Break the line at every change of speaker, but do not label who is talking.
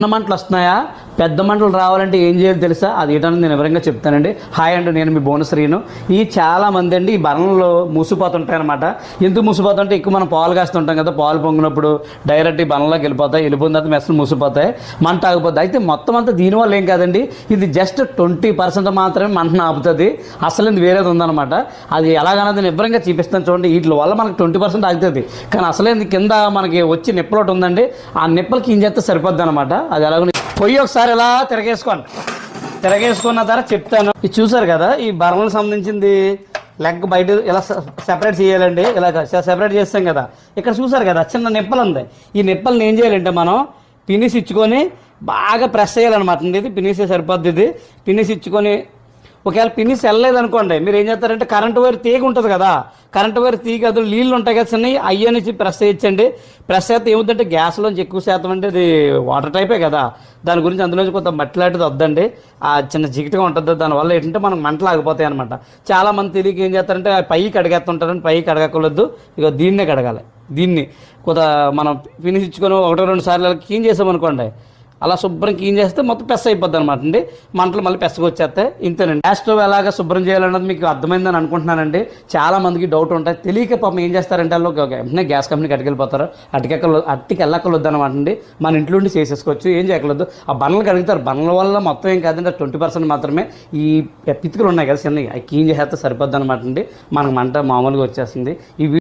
చిన్న వస్తున్నాయా? పెద్ద మంటలు రావాలంటే ఏం చేయాలి తెలుసా? అది ఏంటని నేను వివరంగా చెప్తానండి. హాయ్ అండి నేను మీ బోనశ్రీను. ఈ చాలా మంది అండి ఈ బలంలో మూసిపోతుంటాయి అనమాట ఎందుకు మూసిపోతుంటే ఎక్కువ మనం పాలు కాస్తుంటాం కదా పాలు పొంగినప్పుడు డైరెక్ట్ ఈ బనంలోకి వెళ్ళిపోతాయి వెళ్ళిపోయిన తర్వాత మెస్సులు మూసిపోతాయి మంట ఆగిపోతాయి అయితే మొత్తం అంతా దీనివల్ల ఏం కాదండి ఇది జస్ట్ ట్వంటీ పర్సెంట్ మాత్రమే మంటను ఆపుతుంది. అసలు ఇది వేరేది ఉందన్నమాట. అది ఎలాగన్నది నేను వివరంగా చూపిస్తాను చూడండి. వీటి వల్ల మనకు ట్వంటీ పర్సెంట్ ఆగుతుంది. కానీ అసలేంది కింద మనకి వచ్చి నిప్పలు ఒకటి ఉందండి. ఆ నిప్పలకి ఏం చేస్తే సరిపోద్ది అనమాట అది ఎలాగో పొయ్యి ఒకసారి ఇలా తిరగేసుకోండి తిరగేసుకున్న తర్వాత చెప్తాను. ఇది చూసారు కదా ఈ బర్మలకు సంబంధించింది లెగ్ బయట ఇలా సెపరేట్ చేయాలండి. ఇలా సెపరేట్ చేస్తాం కదా. ఇక్కడ చూసారు కదా చిన్న నిప్పలు ఉంది. ఈ నిప్పలను ఏం చేయాలంటే మనం పినిసి ఇచ్చుకొని బాగా ప్రెస్ చేయాలన్నమాట. అండి ఇది పినిసే సరిపోద్ది ఇది. పినిసిచ్చుకొని ఒకవేళ పిన్నిస్ వెళ్ళలేదు అనుకోండి మీరు ఏం చేస్తారంటే కరెంట్ వైర్ తీగ ఉంటుంది కదా కరెంట్ వైర్ తీగ అది నీళ్ళు ఉంటాయి కదా చిన్నవి అయ్యే నుంచి ప్రెస్ చేయొచ్చండి ప్రెస్ చేస్తే ఏముందంటే గ్యాస్లోంచి ఎక్కువ శాతం అంటే అది వాటర్ టైపే కదా దాని గురించి అందులోంచి కొంత మట్టి లాంటిది వద్దండి. ఆ చిన్న జిగిటిగా ఉంటుంది దానివల్ల ఏంటంటే మనకు మంటలు ఆగిపోతాయి అనమాట చాలా మంది తెలియక ఏం చేస్తారంటే పైకి కడిగేస్తుంటారని పైకి కడగకూడదు ఇక దీన్నే కడగాలి దీన్ని. కొంత మనం ఫినిష్ ఇచ్చుకొని ఒకటో రెండు సార్లు క్లీన్ చేసామనుకోండి అలా శుభ్రం క్లీన్ చేస్తే మొత్తం పెస్ అయిపోద్ది అనమాట అండి. మంటలు మళ్ళీ పెసగా ఇంతేనండి. గ్యాస్ స్టవ్ ఎలాగ శుభ్రం చేయాలన్నది మీకు అర్థమైందని అనుకుంటున్నానండి. చాలా మందికి డౌట్ ఉంటాయి. తెలియక పాపం ఏం చేస్తారంటే వాళ్ళు ఒక వెంటనే గ్యాస్ కంపెనీకి అటుకెళ్ళిపోతారు. అటుకెక్కలు అట్టికి వెళ్ళక్కర్లొద్దు అనమాట అండి. మన ఇంట్లో ఉండి చేసేసుకోవచ్చు. ఏం చేయకలేదు ఆ బండ్లు కడుగుతారు. బండ్ల వల్ల మొత్తం ఏం కాదండి. ట్వంటీ పర్సెంట్ మాత్రమే. ఈ పితికలు ఉన్నాయి కదా చిన్నవి. అవి క్లీన్ చేసేస్తే సరిపోద్ది అనమాట అండి. మనకు మంట మామూలుగా వచ్చేస్తుంది. ఈ